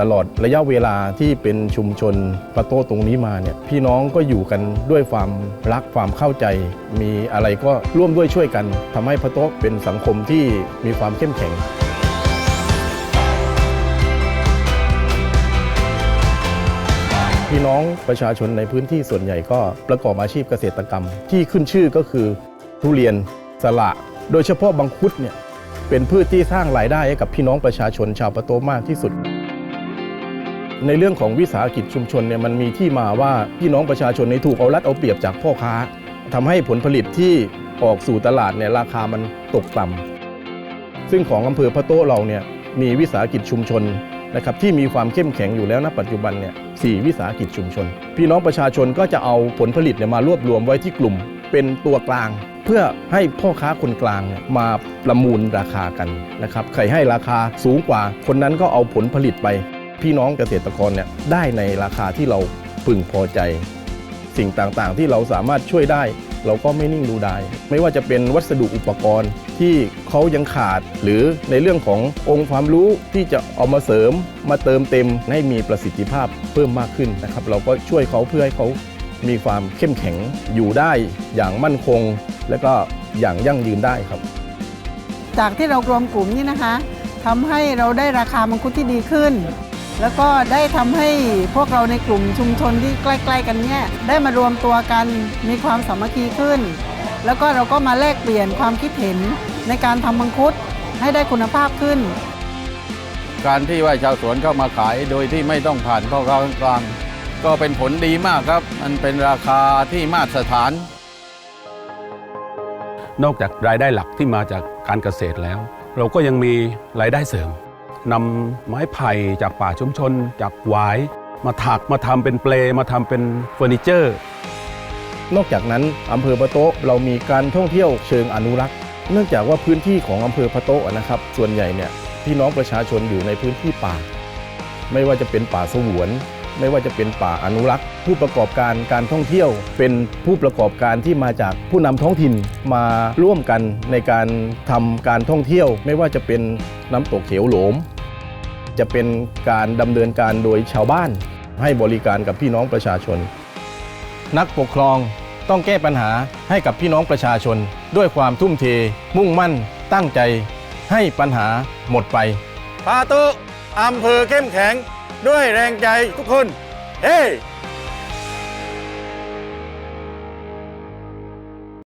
ตลอดระยะเวลาที่เป็นชุมชนปะโต้ตรงนี้มาเนี่ยพี่น้องก็อยู่กันด้วยความรักความเข้าใจ มีอะไรก็ร่วมด้วยช่วยกันทำให้ปะโต้เป็นสังคมที่มีความเข้มแข็งพี่น้องประชาชนในพื้นที่ส่วนใหญ่ก็ประกอบอาชีพเกษตรกรรม ที่ขึ้นชื่อก็คือทุเรียนสละ โดยเฉพาะบังคุดเนี่ยเป็นพืชที่สร้างรายได้ให้กับพี่น้องประชาชนชาวปะโตมากที่สุด ในเรื่องของวิสาหกิจชุมชนเนี่ยมันมีที่มาว่าพี่น้องประชาชนในถูกเอารัดเอาเปรียบจากพ่อค้าทำให้ผลผลิตที่ออกสู่ตลาดเนี่ยราคามันตกต่ำซึ่งของอำเภอพระโต้เราเนี่ยมีวิสาหกิจชุมชนนะครับที่มีความเข้มแข็งอยู่แล้วณปัจจุบันเนี่ยสี่วิสาหกิจชุมชน พี่น้องประชาชนก็จะเอาผลผลิตเนี่ยมารวบรวมไว้ที่กลุ่ม เป็นตัวกลาง เพื่อให้พ่อค้าคนกลางเนี่ยมาประมูลราคากันนะครับใครให้ราคาสูงกว่าคนนั้นก็เอาผลผลิตไป พี่น้องเกษตรกรเนี่ยได้ในราคาที่เราพึงพอใจ สิ่งต่างๆ ที่เราสามารถช่วยได้ เราก็ไม่นิ่งดูไดายไม่ว่าจะเป็นวัสดุอุปกรณ์ที่เขายังขาด หรือในเรื่องขององค์ความรู้ที่จะเอามาเสริมมาเติมเต็มให้มีประสิทธิภาพเพิ่มมากขึ้นนะครับ เราก็ช่วยเขาเพื่อให้เขามีความเข้มแข็งอยู่ได้อย่างมั่นคง และก็อย่างยั่งยืนได้ครับ จากที่เรารวมกลุ่มนี่นะคะทำให้เราได้ราคามังคุดที่ดีขึ้น แล้วก็ได้ทำให้พวกเราในกลุ่มชุมชนที่ใกล้ ๆ กันเนี่ยได้มารวมตัวกันมีความสามัคคีขึ้น แล้วก็เราก็มาแลกเปลี่ยนความคิดเห็นในการทำมังคุดให้ได้คุณภาพขึ้น การที่ว่าชาวสวนเข้ามาขายโดยที่ไม่ต้องผ่านพ่อค้ากลางก็เป็นผลดีมากครับ มันเป็นราคาที่มาตรฐาน นอกจากรายได้หลักที่มาจากการเกษตรแล้ว เราก็ยังมีรายได้เสริม นำไม้ไผ่จากป่าชุมชน จากหวาย มาถักมาทำเป็นเปลมาทำเป็นเฟอร์นิเจอร์ นอกจากนั้นอำเภอพะโต๊ะเรามีการท่องเที่ยวเชิงอนุรักษ์ เนื่องจากว่าพื้นที่ของอำเภอพะโต๊ะนะครับ ส่วนใหญ่เนี่ยพี่น้องประชาชนอยู่ในพื้นที่ป่า ไม่ว่าจะเป็นป่าสงวน ไม่ว่าจะเป็นป่าอนุรักษ์ ผู้ประกอบการการท่องเที่ยว เป็นผู้ประกอบการที่มาจากผู้นำท้องถิ่นมาร่วมกันในการทำการท่องเที่ยว ไม่ว่าจะเป็นน้ำตกเขียวโหลม จะเป็นการดำเนินการโดยชาวบ้าน ให้บริการกับพี่น้องประชาชน นักปกครองต้องแก้ปัญหาให้กับพี่น้องประชาชน ด้วยความทุ่มเท มุ่งมั่น ตั้งใจ ให้ปัญหาหมดไปปาตุอำเภอเข้มแข็ง ด้วยแรงใจทุกคน เฮ้